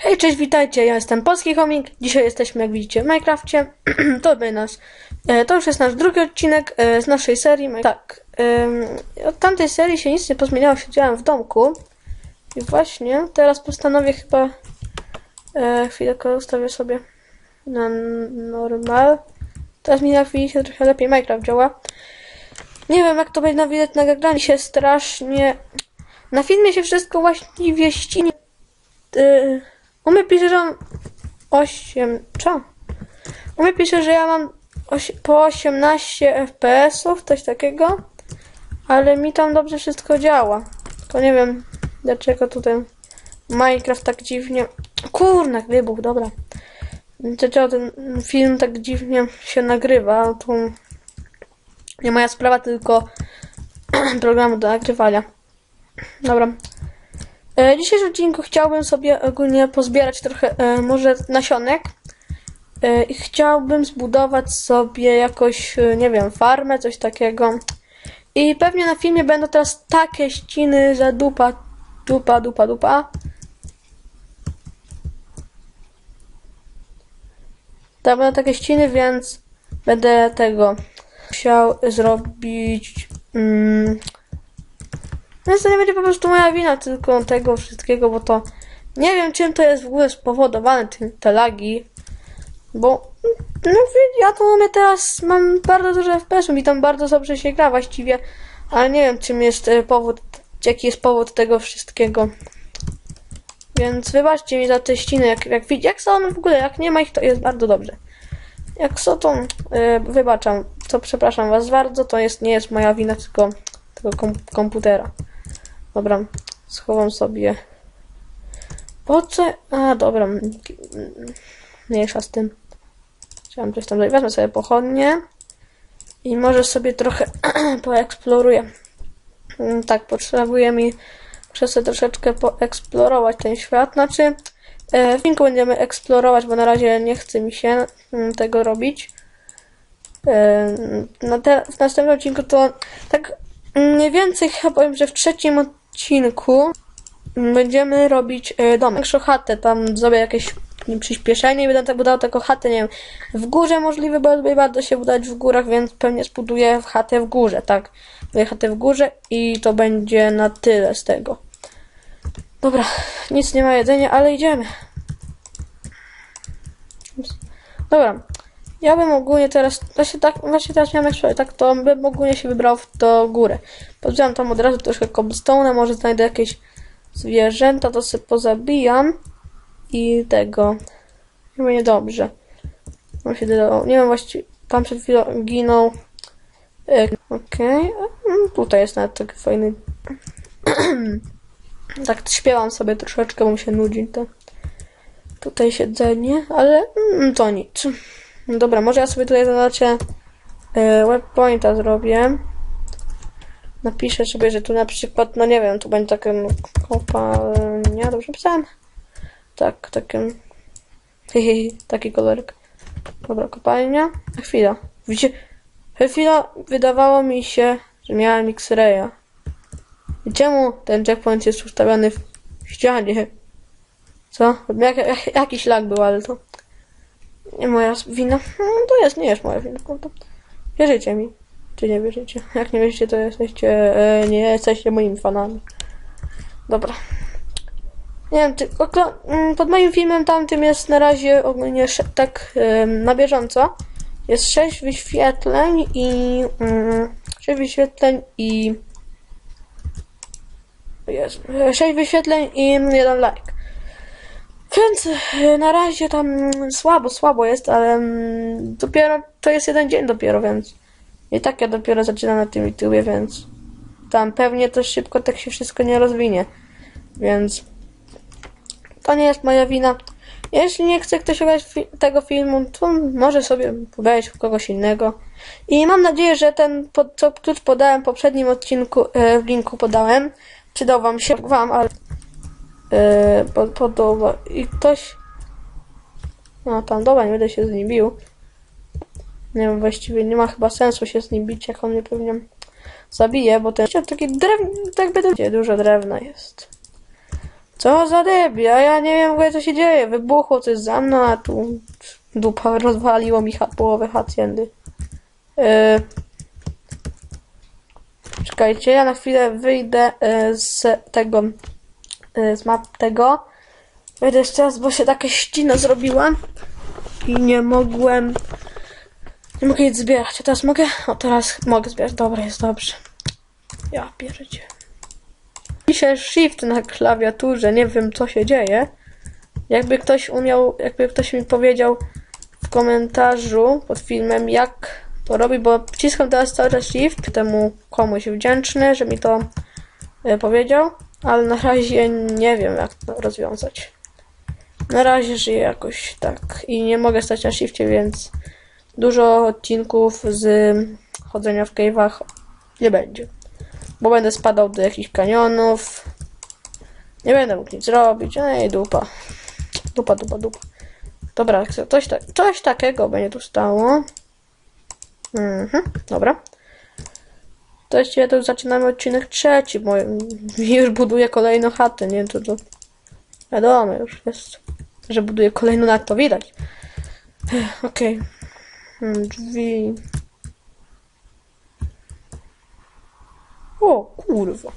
Hej, cześć, witajcie, ja jestem Polski Homing. Dzisiaj jesteśmy, jak widzicie, w Minecrafcie. to nas. E, to już jest nasz drugi odcinek e, z naszej serii. Tak, od tamtej serii się nic nie pozmieniało, siedziałem w domku. I właśnie teraz postanowię chyba. E, chwilę ustawię sobie na normal. Teraz mi jak widzicie trochę lepiej Minecraft działa. Nie wiem, jak to będzie widać na ekranie się strasznie. Na filmie się wszystko właściwie ścinie. U mnie pisze, że mam 8. Co? U mnie pisze, że ja mam po 18 FPS-ów, coś takiego. Ale mi tam dobrze wszystko działa. Tylko nie wiem, dlaczego tutaj Minecraft tak dziwnie. Kurna, wybuch, dobra. Dlaczego ten film tak dziwnie się nagrywa? To nie moja sprawa, tylko programu do nagrywania. Dobra. E, w dzisiejszym odcinku chciałbym sobie ogólnie pozbierać trochę e, może nasionek e, i chciałbym zbudować sobie jakoś, nie wiem, farmę, coś takiego. I pewnie na filmie będą teraz takie ściny, że dupa, dupa, dupa, dupa. To będą takie ściny, więc będę tego chciał zrobić. Mm, więc to nie będzie po prostu moja wina, tylko tego wszystkiego, bo to nie wiem czym to jest w ogóle spowodowane, te, te lagi. Bo no ja tu mamy teraz, mam bardzo dużo FPS-ów i tam bardzo dobrze się gra właściwie, ale nie wiem czym jest e, powód, jaki jest powód tego wszystkiego. Więc wybaczcie mi za te ściny, jak, jak, jak są one w ogóle, jak nie ma ich, to jest bardzo dobrze. Jak są, to e, wybaczam, to przepraszam was bardzo, to jest, nie jest moja wina, tylko tego kom komputera. Dobra, schowam sobie. Po co? A, dobra. Mniejsza z tym. Chciałam coś tam dać. Wezmę sobie pochodnie. I może sobie trochę poeksploruję. Mm, Tak, potrzebuję mi przez troszeczkę poeksplorować ten świat. Znaczy, e, w filmiku będziemy eksplorować, bo na razie nie chce mi się mm, tego robić. E, Na te, w następnym odcinku to tak mniej więcej chyba powiem, że w trzecim odcinku będziemy robić e, domek. Większą chatę, tam zrobię jakieś przyspieszenie i będę tak budował taką chatę, nie wiem, w górze możliwe, bo lubię bardzo się budować w górach, więc pewnie zbuduję chatę w górze, tak. Buduję chatę w górze i to będzie na tyle z tego. Dobra, nic nie ma jedzenia, ale idziemy. Dobra, ja bym ogólnie teraz, właśnie tak, właśnie teraz miałem eksplorację, tak to bym ogólnie się wybrał w to górę. Pozbieram tam od razu troszkę cobblestone'a, może znajdę jakieś zwierzęta, to sobie pozabijam i tego. Chyba niedobrze. On się dodał, nie wiem właściwie, tam przed chwilą ginął. E, Okej, Mm, tutaj jest nawet taki fajny. tak śpiewam sobie troszeczkę, bo mi się nudzi to. Tutaj siedzenie, ale mm, to nic. Dobra, może ja sobie tutaj zadacie e, webpointa zrobię. Napiszę sobie, że tu na przykład, no nie wiem, tu będzie taka kopalnia, dobrze pisałem? Tak, takie, taki kolorek. Dobra, kopalnia. Chwila. Widzicie, chwila wydawało mi się, że miałem X-raya. I czemu ten checkpoint jest ustawiony w ścianie? Co? Jak, jak, jakiś lag był, ale to moja wina. No, to jest, nie jest moja wina. kurde. Wierzycie mi. Czy nie wierzycie? Jak nie wierzycie, to jesteście, e, nie jesteście moimi fanami. Dobra. Nie wiem, ty, oklo, mm, pod moim filmem tamtym jest na razie ogólnie tak em, na bieżąco. Jest 6 wyświetleń i mm, 6 wyświetleń i jest 6 wyświetleń i jeden like. Więc e, na razie tam mm, słabo, słabo jest, ale mm, dopiero to jest jeden dzień dopiero, więc i tak ja dopiero zaczynam na tym YouTubie, więc tam pewnie to szybko tak się wszystko nie rozwinie. Więc to nie jest moja wina. Jeśli nie chce ktoś oglądać fi- tego filmu, to może sobie wejść w kogoś innego. I mam nadzieję, że ten, co klucz podałem w poprzednim odcinku, e, w linku podałem, przydał wam się, wam, ale e, pod, podoba. I ktoś, no tam, dobra, nie będę się z nim bił. Nie wiem, właściwie nie ma chyba sensu się z nim bić, jak on mnie pewnie zabije, bo ten taki drewno, tak będę dużo drewna jest. Co za debil, a ja nie wiem w ogóle co się dzieje. Wybuchło coś za mną, a tu dupa rozwaliło mi połowę haciendy. Yy. Czekajcie, ja na chwilę wyjdę yy, z tego, z map tego. Wejdę jeszcze raz, bo się taka ścina zrobiła i nie mogłem, nie mogę nic zbierać. A teraz mogę? O, teraz mogę zbierać. Dobra, jest dobrze. Ja pierdzie. Piszę shift na klawiaturze, nie wiem co się dzieje. Jakby ktoś umiał, jakby ktoś mi powiedział w komentarzu pod filmem, jak to robi, bo wciskam teraz cały czas shift, temu komuś wdzięczny, że mi to e, powiedział, ale na razie nie wiem jak to rozwiązać. Na razie żyję jakoś tak i nie mogę stać na shifcie, więc dużo odcinków z chodzenia w cave'ach nie będzie. Bo będę spadał do jakichś kanionów. Nie będę mógł nic zrobić. Ej, dupa. Dupa, dupa, dupa. Dobra, coś, ta coś takiego będzie tu stało. Mhm, dobra. To jest to zaczynamy odcinek trzeci, bo już buduję kolejną chatę, nie? To, to wiadomo już jest, że buduję kolejną nad to widać. Okej. Okay. Drzwi. O, kurwa.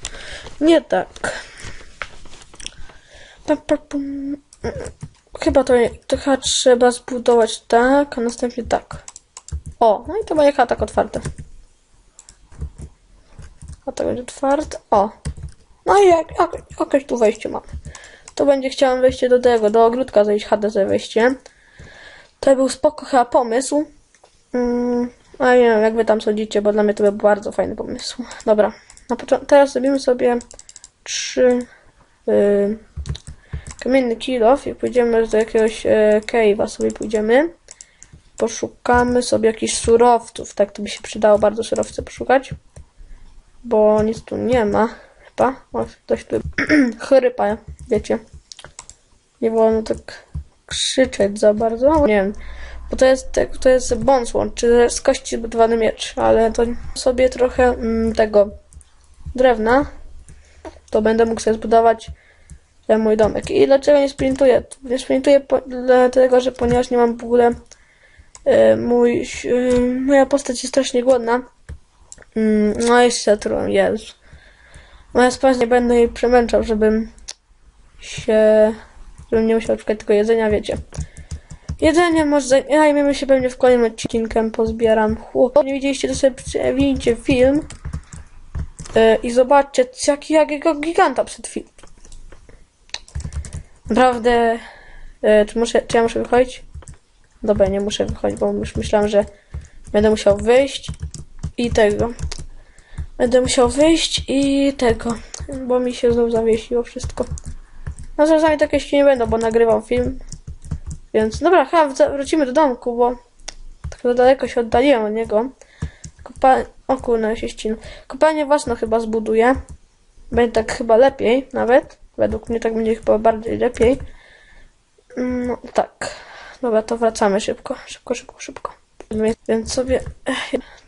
Nie tak. Chyba to, to chyba trzeba zbudować tak, a następnie tak. O, no i to będzie chyba tak otwarte. A to będzie otwarte. O. No i jak, jak, jakieś tu wejście mamy. To będzie chciałem wejście do tego, do ogródka zejść HDZ wejście. To był spoko chyba pomysł. Mm, a nie wiem, jak wy tam sądzicie, bo dla mnie to był bardzo fajny pomysł. Dobra. Na teraz zrobimy sobie trzy yy, kamienny kilof i pójdziemy do jakiegoś yy, cave'a sobie pójdziemy. Poszukamy sobie jakichś surowców, tak to by się przydało bardzo surowce poszukać. Bo nic tu nie ma, chyba. O, ktoś tu chrypa, wiecie. Nie wolno tak krzyczeć za bardzo, nie wiem. Bo to jest, to jest bonsłon, czy z kości zbudowany miecz, ale to sobie trochę mm, tego drewna, to będę mógł sobie zbudować ten mój domek. I dlaczego nie sprintuję? Nie sprintuję po, dlatego, że ponieważ nie mam w ogóle e, mój, e, moja postać jest strasznie głodna. Mm, no i setru, jest. Moja spać nie będę jej przemęczał, żebym się, żebym nie musiał szukać tylko jedzenia, wiecie. Jedzenie może zajmiemy się pewnie w kolejnym odcinkiem, pozbieram. Chłop, nie widzieliście, to sobie przewincie film. Yy, I zobaczcie, jaki, jakiego giganta przed chwilą. Naprawdę, yy, czy, muszę, czy ja muszę wychodzić? Dobra, nie muszę wychodzić, bo już myślałam, że będę musiał wyjść i tego. Będę musiał wyjść i tego, bo mi się znowu zawiesiło wszystko. No czasami takie się nie będą, bo nagrywam film. Więc dobra, chyba wrócimy do domku, bo tak za daleko się oddaliłem od niego. Kopa... O się ścina. Kopalnię własną chyba zbuduję. Będzie tak chyba lepiej nawet. Według mnie tak będzie chyba bardziej lepiej. No tak. Dobra, to wracamy szybko. Szybko, szybko, szybko. Więc sobie...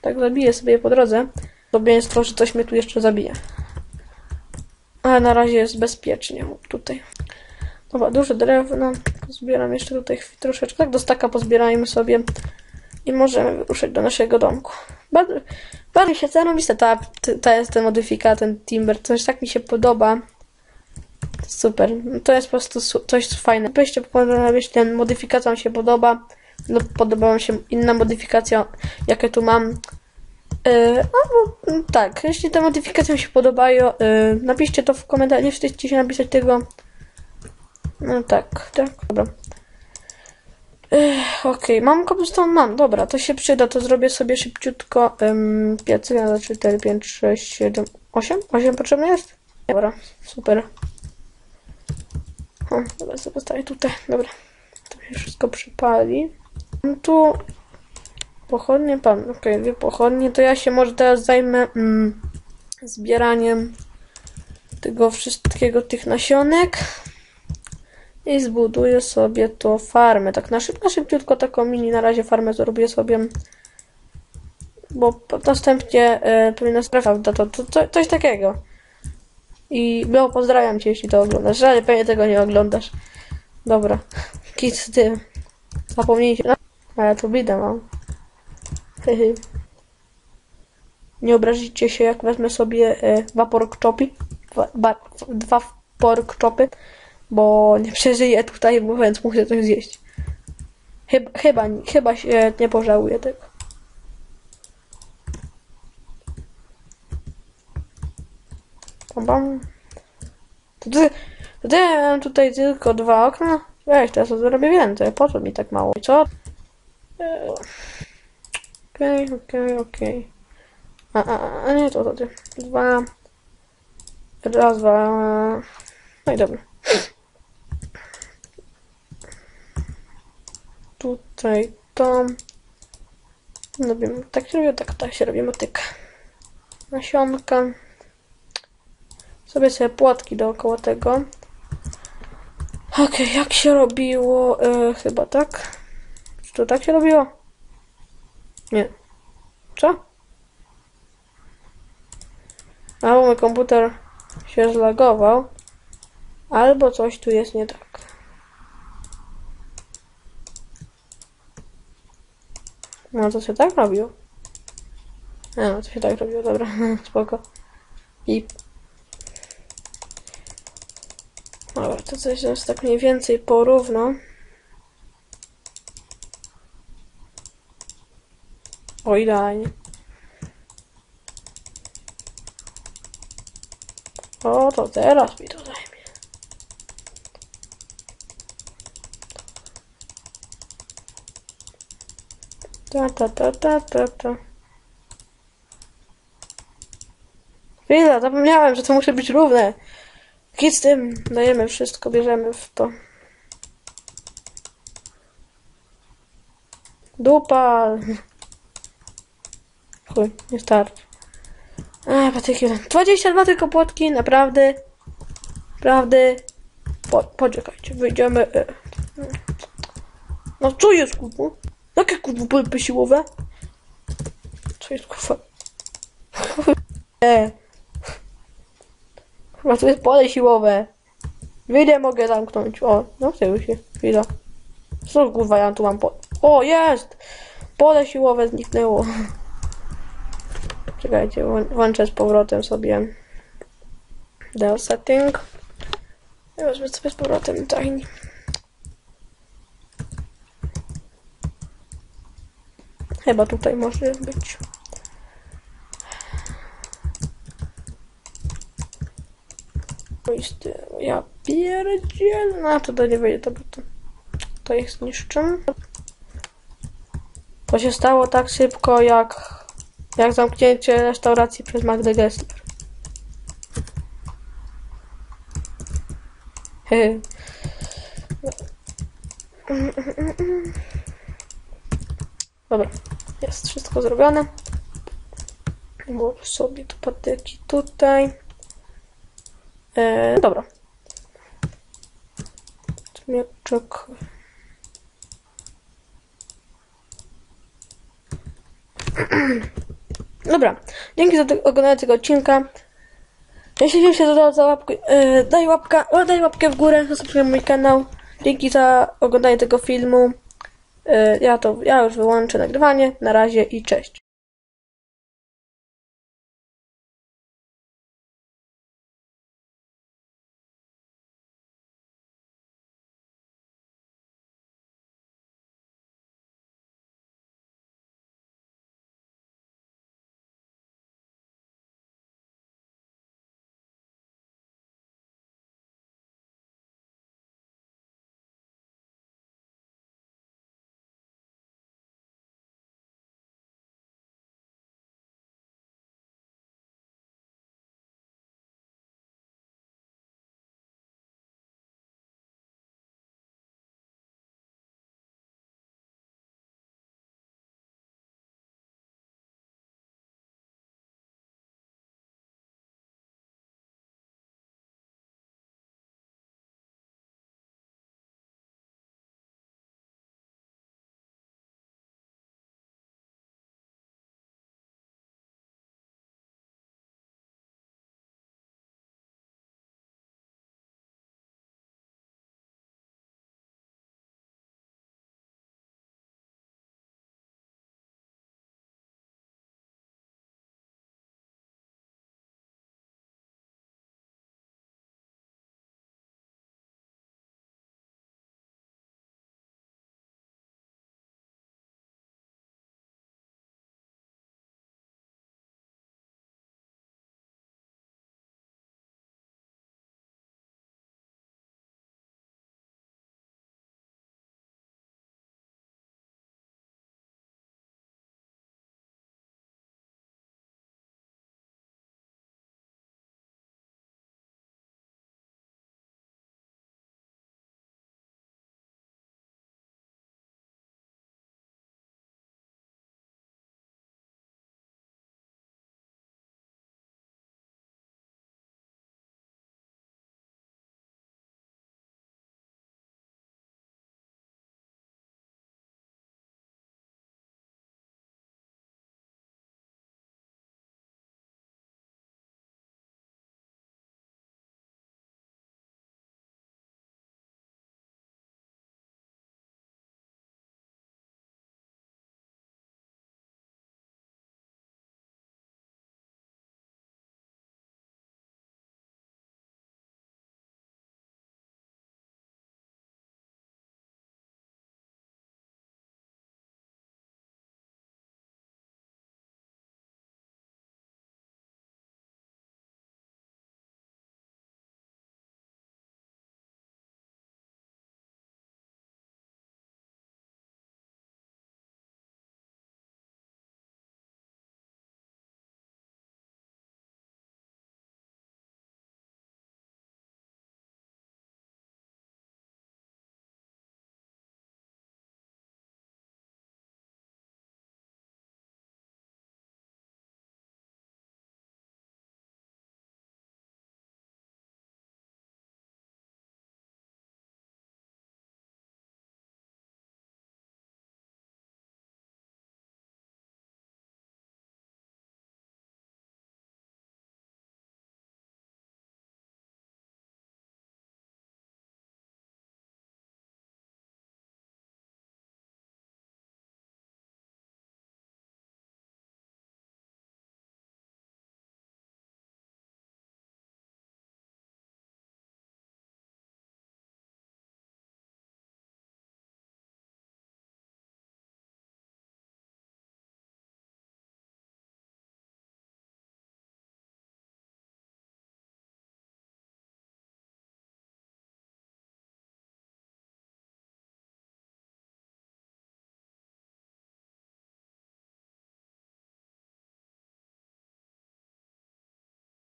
Tak zabiję sobie po drodze. Podobieństwo, że coś mnie tu jeszcze zabije. Ale na razie jest bezpiecznie tutaj. Dobra, duże drewno. Zbieram jeszcze tutaj troszeczkę. Tak do staka pozbierajmy sobie. I możemy wyruszyć do naszego domku. Bardzo, się zarobiste ta, ta jest ten modyfikat, ten Timber. Coś tak mi się podoba. Super. To jest po prostu coś fajnego. Byście jeśli ten modyfikacja wam się podoba, no, podoba mi się inna modyfikacja, jakie tu mam. Yy, no, tak, jeśli te modyfikacje mi się podobają, yy, napiszcie to w komentarzu. Nie wstydźcie się napisać tego. No tak, tak, dobra. Okej, okay. mam cobblestone, mam, dobra, to się przyda, to zrobię sobie szybciutko um, piecy, na 4, 5, 6, 7, 8? 8 potrzebne jest? Dobra, super. O, dobra, sobie tutaj, dobra. To się wszystko przypali. Mam tu pochodnie, pan, okej, dwie pochodnie, to ja się może teraz zajmę mm, zbieraniem tego wszystkiego, tych nasionek i zbuduję sobie to farmę. Tak na szybko, szybciutko taką mini na razie farmę zrobię sobie, bo następnie e, powinna sprawa, to, to, to coś takiego. I no, pozdrawiam cię, jeśli to oglądasz, ale pewnie tego nie oglądasz. Dobra, kit z tym. Zapomnijcie. No, ale to bidę mam. Hehe. Nie obrazicie się, jak wezmę sobie e, dwa pork chopy. Dwa, dwa pork chopy, bo nie przeżyję tutaj, bo więc muszę coś zjeść. Chyba, chyba, chyba się nie pożałuję tego. Bam. To ty, to ja mam tutaj tylko dwa okna? Weź, teraz zrobię więcej. Po co mi tak mało? Co? Okej, okej, okej. A, a, a nie, to to. Dwa. Raz, dwa. No i dobra. Tutaj to. Robimy, tak się robi, tak, tak się robi motyka. Nasionka. Sobie sobie płatki dookoła tego. Okej, jak się robiło? E, chyba tak. Czy to tak się robiło? Nie. Co? Albo mój komputer się zlagował, albo coś tu jest nie tak. No to się tak robiło. A, no to się tak robiło, dobra, spoko. I... Dobra, to coś jest tak mniej więcej porówno. O, idealnie. O, to teraz mi to zajmie. Ta, ta, ta, ta, ta, ta. Chwila, zapomniałem, że to musi być równe. Kit z tym, dajemy wszystko, bierzemy w to. Dupa. Chuj, nie starczy. A, patyki. 22 tylko płotki, naprawdę. Naprawdę. Po, poczekajcie, wyjdziemy. e. No co jest kurwa? Jakie kurwa pompy siłowe? Co jest kurwa? E. Chyba to jest pole siłowe. Wyjdę mogę zamknąć. O, no chce się. Chwila. Co kurwa ja tu mam po... O, jest! Pole siłowe zniknęło. Czekajcie, włą- włączę z powrotem sobie the setting. Ja wezmę sobie z powrotem tiny. Chyba tutaj może być. Ja pierdziel. No to to nie wyjdzie, to, to, to ich zniszczę. To się stało tak szybko jak jak zamknięcie restauracji przez Magdę Gessler. Dobra, jest wszystko zrobione. Włożę sobie tu patyki tutaj. E, dobra. Mieczek. Dobra, dzięki za oglądanie tego odcinka. Jeśli Wam się podobało, za łapkę, yy, daj, łapka, o, daj łapkę w górę, zasubskrybuj mój kanał. Dzięki za oglądanie tego filmu. Yy, ja to, ja już wyłączę nagrywanie. Na razie i cześć.